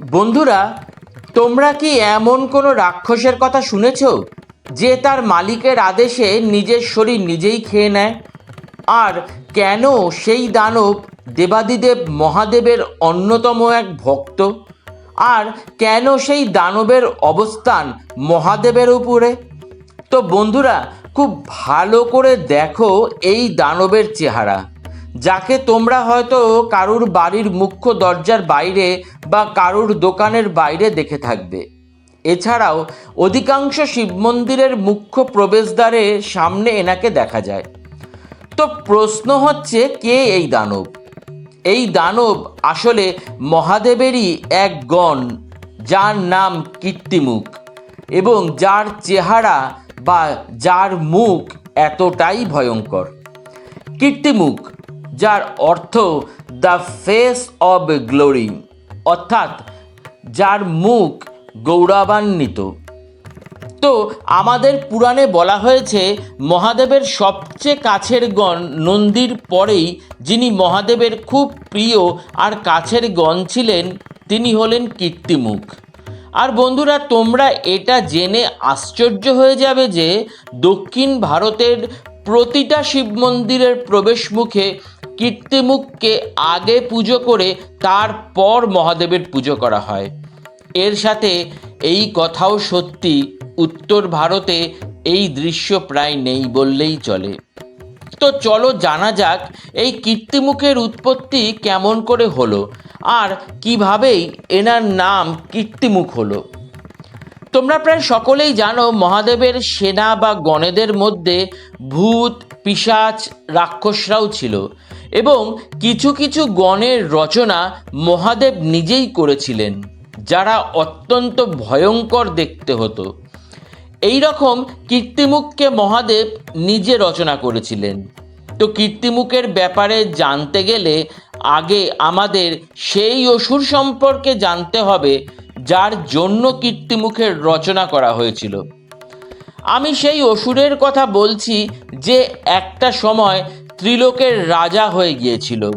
বন্ধুরা, তোমরা কি এমন কোনো রাক্ষসের কথা শুনেছ যে তার মালিকের আদেশে নিজের শরীর নিজেই খেয়ে নেয়? আর কেন সেই দানব দেবাদিদেব মহাদেবের অন্যতম এক ভক্ত? আর কেন সেই দানবের অবস্থান মহাদেবের উপরে? তো বন্ধুরা, খুব ভালো করে দেখো এই দানবের চেহারা। যাকে তোমরা হয়তো কারুর বাড়ির মুখ্য দরজার বাইরে বা কারুর দোকানের বাইরে দেখে থাকবে। এছাড়াও অধিকাংশ শিব মন্দিরের মুখ্য প্রবেশদ্বারের সামনে এনাকে দেখা যায়। তো প্রশ্ন হচ্ছে, কে এই দানব? এই দানব আসলে মহাদেবেরই এক গণ, যার নাম কীর্তিমুখ এবং যার চেহারা বা যার মুখ এতটাই ভয়ঙ্কর। কীর্তিমুখ যার অর্থ দ্য ফেস অব গ্লোরি অর্থাৎ যার মুখ গৌরবান্বিত। তো আমাদের পুরাণে বলা হয়েছে, মহাদেবের সবচেয়ে কাছের গণ নন্দীর পরেই যিনি মহাদেবের খুব প্রিয় আর কাছের গণ ছিলেন, তিনি হলেন কীর্তিমুখ। আর বন্ধুরা, তোমরা এটা জেনে আশ্চর্য হয়ে যাবে যে দক্ষিণ ভারতের প্রতিটা শিব মন্দিরের প্রবেশ মুখে কীর্তিমুখকে আগে পুজো করে তারপর মহাদেবের পুজো করা হয়। এর সাথে এই কথাও সত্যি, উত্তর ভারতে এই দৃশ্য প্রায় নেই বললেই চলে। তো চলো জানা যাক এই কীর্তিমুখের উৎপত্তি কেমন করে হলো আর কিভাবেই এনার নাম কীর্তিমুখ হলো। তোমরা প্রায় সকলেই জানো মহাদেবের সেনা বা গণেদের মধ্যে ভূত, পিশাচ, রাক্ষসরাও ছিল। এবং কিছু কিছু গণের রচনা মহাদেব নিজেই করেছিলেন, যারা অত্যন্ত ভয়ঙ্কর দেখতে হতো। এই রকম কীর্তিমুখকে মহাদেব নিজে রচনা করেছিলেন। তো কীর্তিমুখের ব্যাপারে জানতে গেলে আগে আমাদের সেই অসুর সম্পর্কে জানতে হবে, যার জন্য কীর্তিমুখের রচনা করা হয়েছিল। আমি সেই অসুরের কথা বলছি যে একটা সময় ত্রিলোকের রাজা হয়ে গিয়েছিল,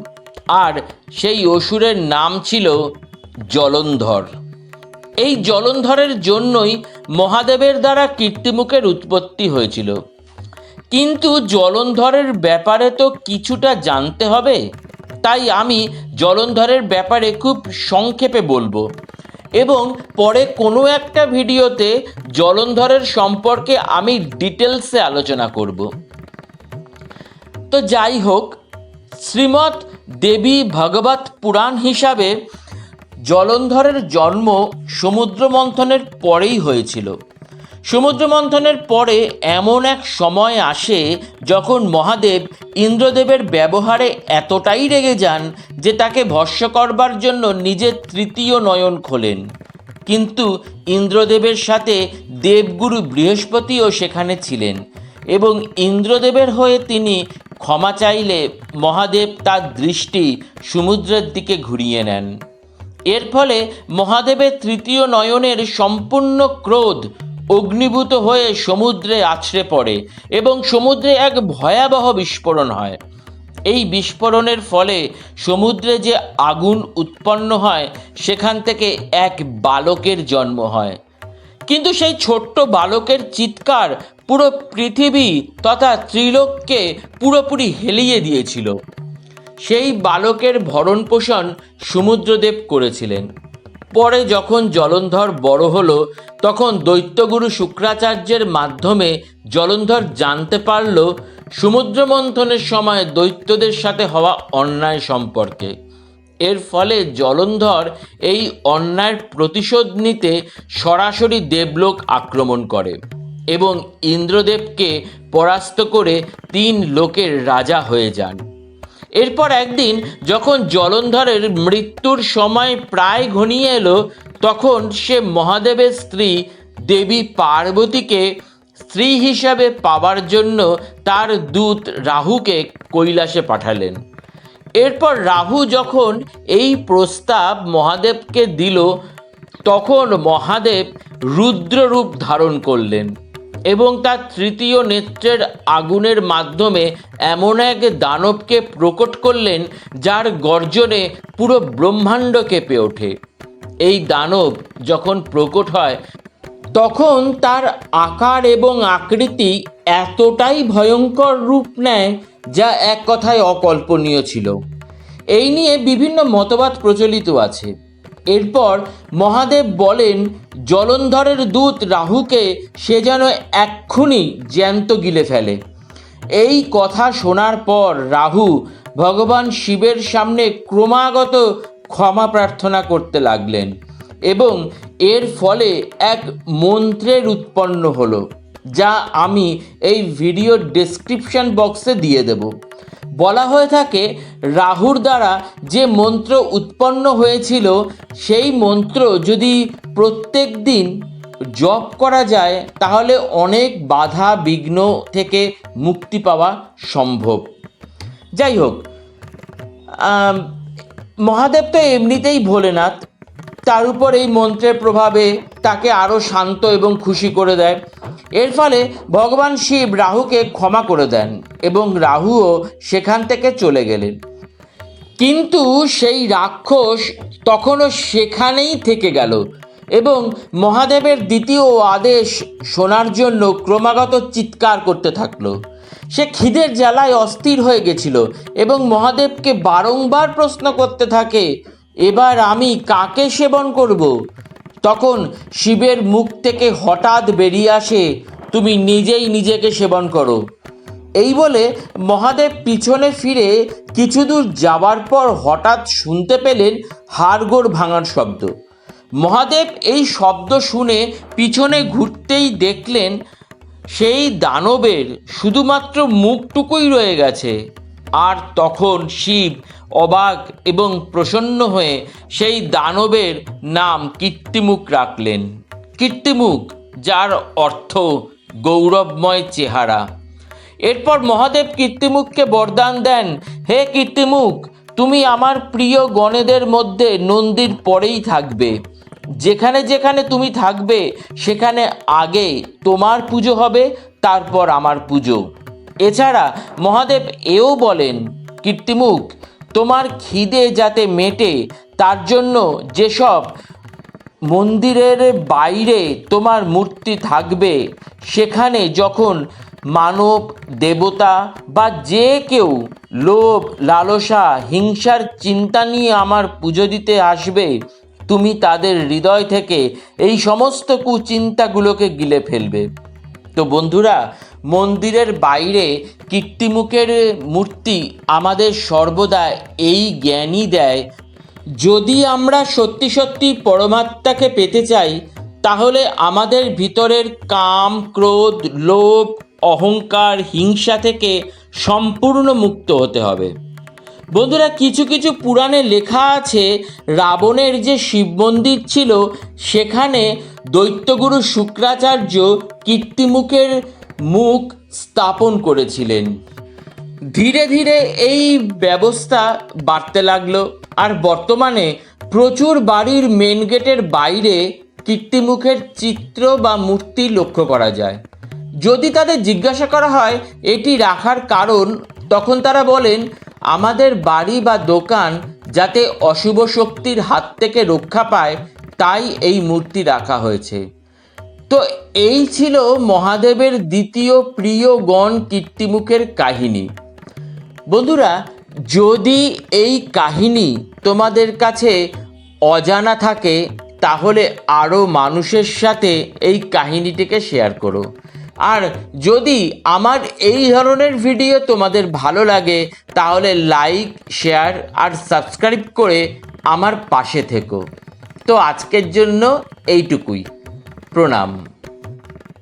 আর সেই অসুরের নাম ছিল জলন্ধর। এই জলন্ধরের জন্যই মহাদেবের দ্বারা কীর্তিমুখের উৎপত্তি হয়েছিল। কিন্তু জলন্ধরের ব্যাপারে তো কিছুটা জানতে হবে, তাই আমি জলন্ধরের ব্যাপারে খুব সংক্ষেপে বলব। এবং পরে কোনো একটা ভিডিওতে জলন্ধরের সম্পর্কে আমি ডিটেলসে আলোচনা করব। তো যাই হোক, শ্রীমৎ দেবী ভগবত পুরাণ হিসাবে জলন্ধরের জন্ম সমুদ্র মন্থনের পরেই হয়েছিল। সমুদ্র মন্থনের পরে এমন এক সময় আসে যখন মহাদেব ইন্দ্রদেবের ব্যবহারে এতটাই রেগে যান যে তাকে ভস্য করবার জন্য নিজের তৃতীয় নয়ন খোলেন। কিন্তু ইন্দ্রদেবের সাথে দেবগুরু বৃহস্পতিও সেখানে ছিলেন এবং ইন্দ্রদেবের হয়ে তিনি ক্ষমা চাইলে মহাদেব তার দৃষ্টি সমুদ্রের দিকে ঘুরিয়ে নেন। এর ফলে মহাদেবের তৃতীয় নয়নের সম্পূর্ণ ক্রোধ অগ্নিভূত হয়ে সমুদ্রে আছড়ে পড়ে এবং সমুদ্রে এক ভয়াবহ বিস্ফোরণ হয়। এই বিস্ফোরণের ফলে সমুদ্রে যে আগুন উৎপন্ন হয়, সেখান থেকে এক বালকের জন্ম হয়। কিন্তু সেই ছোট্ট বালকের চিৎকার পুরো পৃথিবী তথা ত্রিলোককে পুরোপুরি হেলিয়ে দিয়েছিল। সেই বালকের ভরণ পোষণ সমুদ্রদেব করেছিলেন। পরে যখন জলন্ধর বড় হলো, তখন দৈত্যগুরু শুক্রাচার্যের মাধ্যমে জলন্ধর জানতে পারল সমুদ্র মন্থনের সময় দৈত্যদের সাথে হওয়া অন্যায় সম্পর্কে। এর ফলে জলন্ধর এই অন্যায়ের প্রতিশোধ নিতে সরাসরি দেবলোক আক্রমণ করে। এবং ইন্দ্রদেবকে পরাস্ত করে তিন লোকের রাজা হয়ে যান। এরপর একদিন যখন জলন্ধরের মৃত্যুর সময় প্রায় ঘনিয়ে এলো, তখন সে মহাদেবের স্ত্রী দেবী পার্বতীকে স্ত্রী হিসাবে পাবার জন্য তার দূত রাহুকে কৈলাসে পাঠালেন। এরপর রাহু যখন এই প্রস্তাব মহাদেবকে দিল, তখন মহাদেব রুদ্ররূপ ধারণ করলেন। এবং তার তৃতীয় নেত্রের আগুনের মাধ্যমে এমন এক দানবকে প্রকট করলেন, যার গর্জনে পুরো ব্রহ্মাণ্ড কেঁপে ওঠে। এই দানব যখন প্রকট হয়, তখন তার আকার এবং আকৃতি এতটাই ভয়ঙ্কর রূপ নেয়, যা এক কথায় অকল্পনীয় ছিল। এই নিয়ে বিভিন্ন মতবাদ প্রচলিত আছে। এরপর মহাদেব বলেন, জলন্ধরের দূত রাহুকে সে যেন এক্ষুনি জ্যান্ত গিলে ফেলে। এই কথা শোনার পর রাহু ভগবান শিবের সামনে ক্রমাগত ক্ষমা প্রার্থনা করতে লাগলেন এবং এর ফলে এক মন্ত্রের উৎপন্ন হলো, যা আমি এই ভিডিও ডেসক্রিপশন বক্সে দিয়ে দেব। বলা হয়ে থাকে, রাহুর দ্বারা যে মন্ত্র উৎপন্ন হয়েছিল, সেই মন্ত্র যদি প্রত্যেক দিন জপ করা যায়, তাহলে অনেক বাধা বিঘ্ন থেকে মুক্তি পাওয়া সম্ভব। যাই হোক মহাদেব তো এমনিতেই ভোলেনাথ। তার উপর এই মন্ত্রের প্রভাবে তাকে আরও শান্ত এবং খুশি করে দেয়। এর ফলে ভগবান শিব রাহুকে ক্ষমা করে দেন এবং রাহুও সেখান থেকে চলে গেলেন। কিন্তু সেই রাক্ষস তখনও সেখানেই থেকে গেল এবং মহাদেবের দ্বিতীয় আদেশ শোনার জন্য ক্রমাগত চিৎকার করতে থাকল। সে খিদের জ্বালায় অস্থির হয়ে গেছিল এবং মহাদেবকে বারংবার প্রশ্ন করতে থাকে এবার আমি কাকে সেবন করব? তখন শিবের মুখ থেকে হঠাৎ বেরিয়ে আসে, তুমি নিজেই নিজেকে সেবন করো। এই বলে মহাদেব পিছনে ফিরে কিছু দূর যাওয়ার পর হঠাৎ শুনতে পেলেন হাড়গোড় ভাঙার শব্দ। মহাদেব এই শব্দ শুনে পিছনে ঘুরতেই দেখলেন, সেই দানবের শুধুমাত্র মুখটুকুই রয়ে গেছে। আর তখন শিব অবাক এবং প্রসন্ন হয়ে সেই দানবের নাম কীর্তিমুখ রাখলেন। কীর্তিমুখ, যার অর্থ গৌরবময় চেহারা। এরপর মহাদেব কীর্তিমুখকে বরদান দেন, হে কীর্তিমুখ, তুমি আমার প্রিয় গণেদের মধ্যে নন্দীর পরেই থাকবে। যেখানে যেখানে তুমি থাকবে, সেখানে আগে তোমার পুজো হবে, তারপর আমার পুজো। এছাড়া মহাদেব এও বলেন, কীর্তিমুখ, তোমার খিদে যাতে মেটে, তার জন্য যেসব মন্দিরের বাইরে তোমার মূর্তি থাকবে, সেখানে যখন মানব, দেবতা বা যে কেউ লোভ, লালসা, হিংসার চিন্তা নিয়ে আমার পুজো দিতে আসবে, তুমি তাদের হৃদয় থেকে এই সমস্ত কুচিন্তাগুলোকে গিলে ফেলবে। তো বন্ধুরা মন্দিরের বাইরে কীর্তিমুখের মূর্তি আমাদের সর্বদা এই জ্ঞানই দেয়। যদি আমরা সত্যি সত্যি পরমাত্মাকে পেতে চাই, তাহলে আমাদের ভিতরের কাম, ক্রোধ, লোভ, অহংকার, হিংসা থেকে সম্পূর্ণ মুক্ত হতে হবে। বন্ধুরা, কিছু কিছু পুরাণে লেখা আছে, রাবণের যে শিব মন্দির ছিল, সেখানে দৈত্যগুরু শুক্রাচার্য কীর্তিমুখের মুখ স্থাপন করেছিলেন। ধীরে ধীরে এই ব্যবস্থা বাড়তে লাগল আর বর্তমানে প্রচুর বাড়ির মেন গেটের বাইরে কীর্তিমুখের চিত্র বা মূর্তি লক্ষ্য করা যায়। যদি তাদের জিজ্ঞাসা করা হয়, এটি রাখার কারণ, তখন তারা বলেন, আমাদের বাড়ি বা দোকান যাতে অশুভ শক্তির হাত থেকে রক্ষা পায়, তাই এই মূর্তি রাখা হয়েছে। তো এই ছিল মহাদেবের দ্বিতীয় প্রিয় গণ কীর্তিমুখের কাহিনী। বন্ধুরা, যদি এই কাহিনী তোমাদের কাছে অজানা থাকে, তাহলে আরও মানুষের সাথে এই কাহিনীটিকে শেয়ার করো। আর যদি আমার এই ধরনের ভিডিও তোমাদের ভালো লাগে, তাহলে লাইক, শেয়ার আর সাবস্ক্রাইব করে আমার পাশে থেকো। তো আজকের জন্য এইটুকুই। প্রণাম।